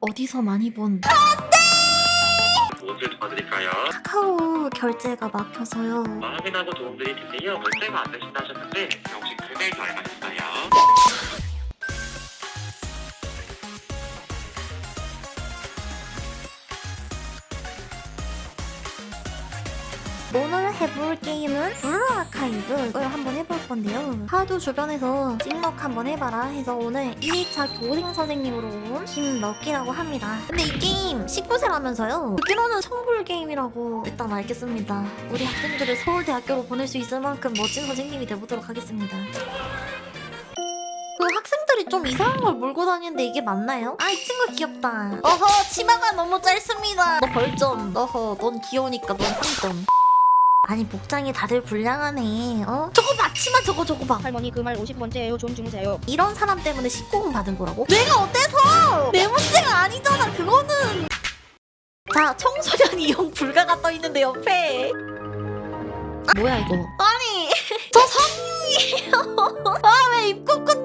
어디서 많이 본 무엇을 도와드릴까요? 카카오 결제가 막혀서요. 마음이나고 도움드릴 텐데요. 결제가 안 되신다 하셨는데 혹시 금액이 얼마 있나 오늘 해볼 게임은 블루 아카이브를 한번 해볼 건데요. 하도 주변에서 찐먹 한번 해봐라 해서 오늘 2차 교생 선생님으로 온 김럭기라고 합니다. 근데 이 게임 19세라면서요? 듣기로는 성불 게임이라고 일단 알겠습니다. 우리 학생들을 서울대학교로 보낼 수 있을 만큼 멋진 선생님이 돼보도록 하겠습니다. 그 학생들이 좀 이상한 걸 몰고 다니는데 이게 맞나요? 아 이 친구 귀엽다. 어허 치마가 너무 짧습니다. 너 벌점. 너허 넌 귀여우니까 넌 상점. 아니 복장이 다들 불량하네. 어? 저거 봐 치마 저거 저거 봐. 할머니 그 말 50번째예요. 좀 주무세요. 이런 사람 때문에 19금 받은 거라고? 내가 어때서? 내 문제가 아니잖아 그거는. 자 청소년 이용 불가가 떠 있는데 옆에. 아, 뭐야 이거? 아니 저 성이에요. 아왜 입국권 당해?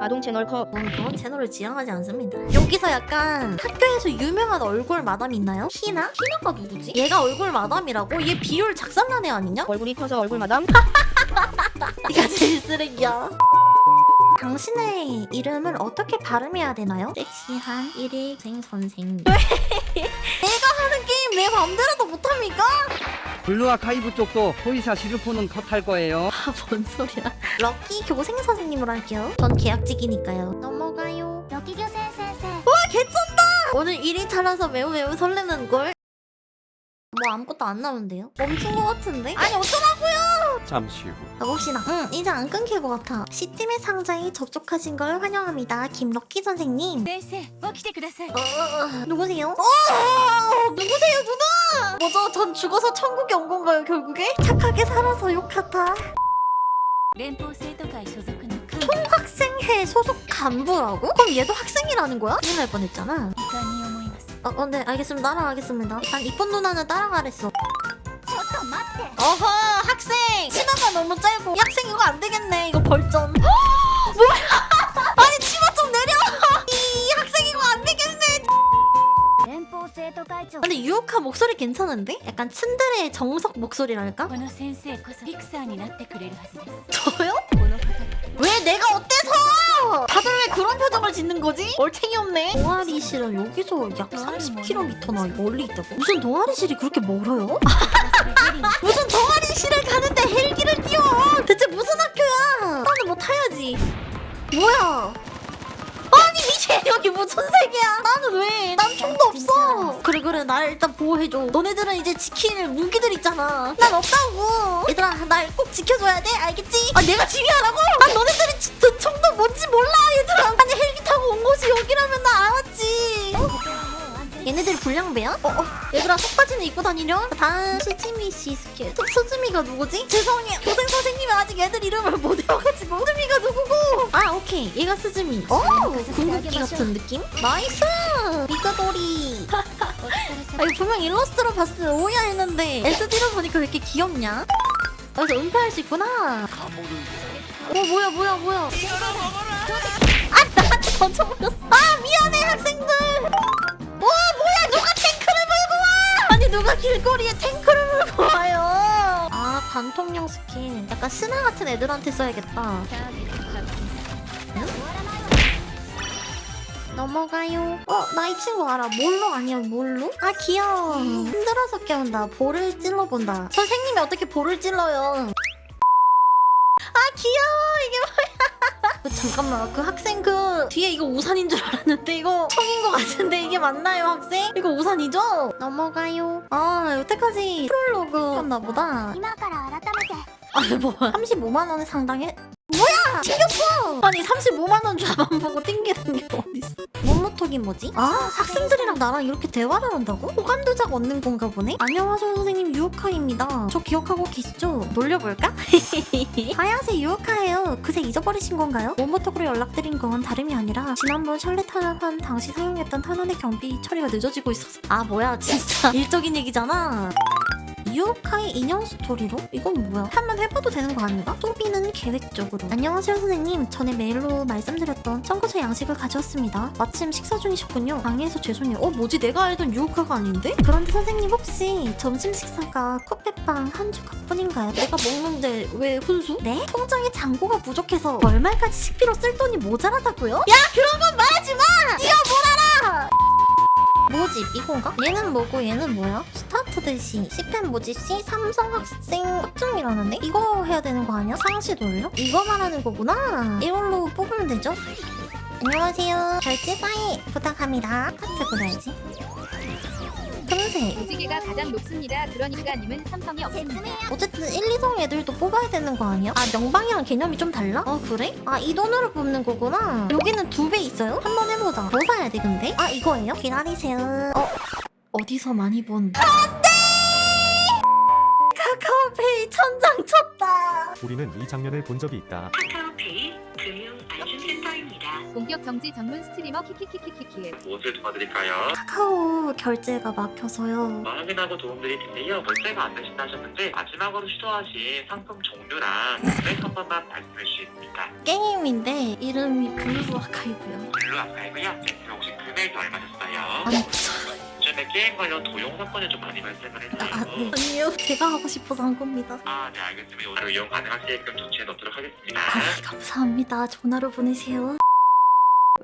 아동 채널 컵. 저는 그런 채널을 지향하지 않습니다. 여기서 약간 학교에서 유명한 얼굴 마담 있나요? 희나? 희나가 누구지? 얘가 얼굴 마담이라고? 얘 비율 작살난 애 아니냐? 얼굴이 커서 얼굴 마담. 네가 제일 쓰레기야. 당신의 이름을 어떻게 발음해야 되나요? 섹시한 일일생 선생님. 왜? 내가 하는 게임 내 맘대로도 못합니까? 블루 아카이브 쪽도 호이사 시르포는 컷할 거예요. 아, 뭔 소리야. 럭키 교생 선생님으로 할게요. 전 계약직이니까요. 넘어가요. 럭키 교생 선생 와, 개쩐다! 오늘 1위차라서 매우 매우 설레는걸? 뭐 아무것도 안 나오는데요? 멈춘 것 같은데? 아니 어쩌라고요! 잠시 후 가봅시다. 응, 이제 안 끊길 것 같아. 시팀의 상자에 접촉하신 걸 환영합니다. 김럭키 선생님. 先生起きてください 어, 어, 어, 누구세요? 어, 누구세요, 누나? 뭐죠? 전 죽어서 천국에 온 건가요, 결국에? 착하게 살아서 욕하다. 連邦生徒会所属の幹部 학생회 소속 간부라고? 그럼 얘도 학생이라는 거야? 큰일 날 뻔했잖아. 遺憾に思います 어, 어, 네, 알겠습니다. 따라가겠습니다. 일단 이쁜 누나는 따라가랬어. ちょっと待って 어허, 학생! 치마가 너무 짧고. 이 학생 이거 안 되겠네. 이거 벌점. 뭐야? 근데 유혹한 목소리 괜찮은데? 약간 츤데레의 정석 목소리랄까? 저요? 왜 내가 어때서! 다들 왜 그런 표정을 짓는 거지? 얼탱이 없네. 동아리 실은 여기서 약 30km나 멀리 있다고? 무슨 동아리 실이 그렇게 멀어요? 무슨 동아리 실에 가는데 헬기를 띄워! 대체 무슨 학교야! 나는 뭐 타야지. 뭐야! 미친 여기 무슨 색이야? 나는 왜? 난 총도 없어. 그래 그래 날 일단 보호해줘. 너네들은 이제 지킬 무기들 있잖아. 난 없다고. 얘들아 날 꼭 지켜줘야 돼. 알겠지? 아 내가 지휘하라고? 난 너네들이 지- 저 총도 뭔지 몰라 얘들아. 아니 헬기 타고 온 곳이 여기라면 나 알았지. 얘네들 불량배야? 어, 어. 얘들아 속바지는 입고 다니렴. 다음 수지미 씨 스킬. 수, 수지미가 누구지? 죄송해요. 교생 선생님이 아직 애들 이름을 못 외워가지고. 수지미가 누구고? 아 오케이. 얘가 수지미. 어 궁극기 같은 느낌? 나이스. 미끄돌이. 아 이거 분명 일러스트로 봤을 때 오야 했는데 SD로 보니까 왜 이렇게 귀엽냐? 아, 그래서 은폐할 수 있구나. 어 뭐야 뭐야 뭐야. 아나 던져버렸어. 아 미안해 학생들. 누가 길거리에 탱크를 보아요 아 반통령 스킨 약간 스나 같은 애들한테 써야겠다 넘어가요. 어, 나 이 친구 알아. 몰로 아니야, 몰로? 아, 귀여워. 흔들어서 깨운다. 볼을 찔러본다. 선생님이 어떻게 볼을 찔러요? 아, 귀여워. 이게 뭐 그, 잠깐만. 그 학생 그 뒤에 이거 우산인 줄 알았는데 이거 총인 것 같은데 이게 맞나요, 학생? 이거 우산이죠? 넘어가요. 아, 여태까지 프롤로그였나 보다. 今から改めて 아, 뭐 35만 원에 상당해? 튕겼어! 아니 35만 원 좌만 보고 튕기는 게 어딨어? 몸모톡이 뭐지? 아 학생들이랑 나랑 이렇게 대화를 한다고? 호감 도작 얻는 건가 보네? 안녕하세요 선생님 유오카입니다. 저 기억하고 계시죠? 놀려볼까? 하얀색 유오카예요. 그새 잊어버리신 건가요? 몸모톡으로 연락드린 건 다름이 아니라 지난번 샬레 탄환 당시 사용했던 탄환의 경비 처리가 늦어지고 있어서 아 뭐야 진짜 일적인 얘기잖아. 유카이 인형 스토리로? 이건 뭐야? 한번 해봐도 되는 거 아닌가? 소비는 계획적으로. 안녕하세요 선생님. 전에 메일로 말씀드렸던 청구서 양식을 가져왔습니다. 마침 식사 중이셨군요. 방해해서 죄송해요. 어 뭐지? 내가 알던 유카가 아닌데? 그런데 선생님 혹시 점심 식사가 코페빵 한 조각뿐인가요? 내가 먹는데 왜 훈수? 네? 통장에 잔고가 부족해서 월말까지 식비로 쓸 돈이 모자라다고요? 야 그런 건 말하지 마! 네가 뭘 알아! 뭐지 이건가? 얘는 뭐고 얘는 뭐야? 스타트 대시 시펜 모지 씨 삼성 학생 확정이라는데? 이거 해야 되는 거 아니야? 상시 돌려? 이거 말하는 거구나 이걸로 뽑으면 되죠? 안녕하세요 결제 사인 부탁합니다 카트 그려야지 금색 무지개가 가장 높습니다. 그러니까 님은 삼성이 없습니다. 어쨌든 1, 2성 애들도 뽑아야 되는 거 아니야? 아 명방이랑 개념이 좀 달라? 아 그래? 아 이 돈으로 뽑는 거구나 여기는 두 배 있어요? 한번 해보자 뭐 사야 돼 근데? 아 이거예요? 기다리세요 어? 어디서 많이 본 안돼! 카카오페이 천장 쳤다 우리는 이 장면을 본 적이 있다. 공격 정지 전문 스트리머 키키키키키키. 무엇을 도와드릴까요? 카카오 결제가 막혀서요 어, 확인하고 도움드릴 텐데요. 결제가 안 되신다 하셨는데 마지막으로 시도하신 상품 종류랑 금액 한 번만 말씀해 주시겠습니까? 게임인데 이름이 블루 아카이브요 블루 아카이브요? 네, 그럼 혹시 금액이 얼마셨어요? 아니 요즘에 게임 관련 도용 사건이 좀 많이 발생을 아, 했어요. 아니요 제가 하고 싶어서 한 겁니다 아, 네, 알겠습니다. 오늘 이용 가능하시게끔 조치해 놓도록 하겠습니다. 아, 감사합니다. 전화로 보내세요.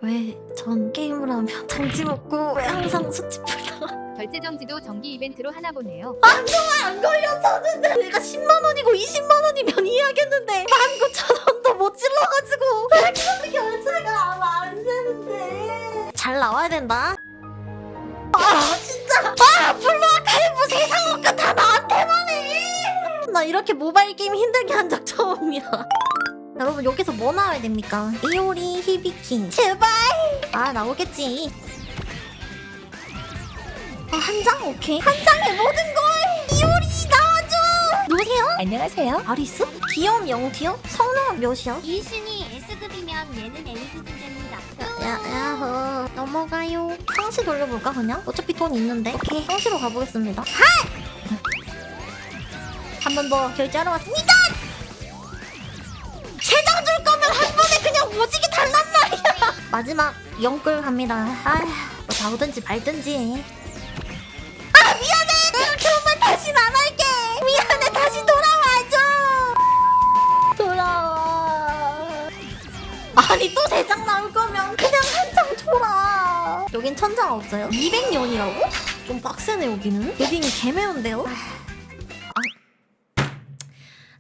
왜 전 게임을 하면 정지 먹고 왜 항상 수치풀다가 결제 정지도 정기 이벤트로 하나 보네요. 안 걸렸었는데 내가 10만 원이고 20만 원이면 이해하겠는데 19,000원도 못 찔러가지고 왜 그렇게 결제가 안 되는데 잘 나와야 된다. 아 진짜 아 블루아카이브 세상 옷가 다 나한테만 해. 나 이렇게 모바일 게임 힘들게 한 적 처음이야. 여러분 여기서 뭐 나와야 됩니까? 이오리 히비키 제발 아 나오겠지 아, 한 장? 오케이. 한 장에 모든 걸! 이오리 나와줘! 누구세요? 안녕하세요. 아리스? 귀여움 0티어? 성능 몇이야? 이순이 S급이면 얘는 A급 됩니다. 야, 야호. 넘어가요. 상시 돌려볼까, 그냥? 어차피 돈 있는데. 오케이. 상시로 가보겠습니다. 하이! 한번 더 결제하러 왔습니다! 마지막 영끌 갑니다. 아휴, 뭐 나오든지 말든지. 아, 미안해! 내가 그런말 다신 안 할게! 미안해, 다시 돌아와줘! 돌아와. 아니 또세장 나올 거면 그냥 한장 줘라. 여긴 천장 없어요? 200년이라고? 좀 빡세네 여기는. 여기는 개매운데요?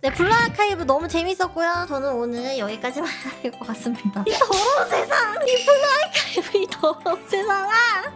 아. 네 블루 아카이브 너무 재밌었고요. 저는 오늘 여기까지만 할것 같습니다. 이 더러운 세상, 이 블루 아카이브 이 더러운 세상아.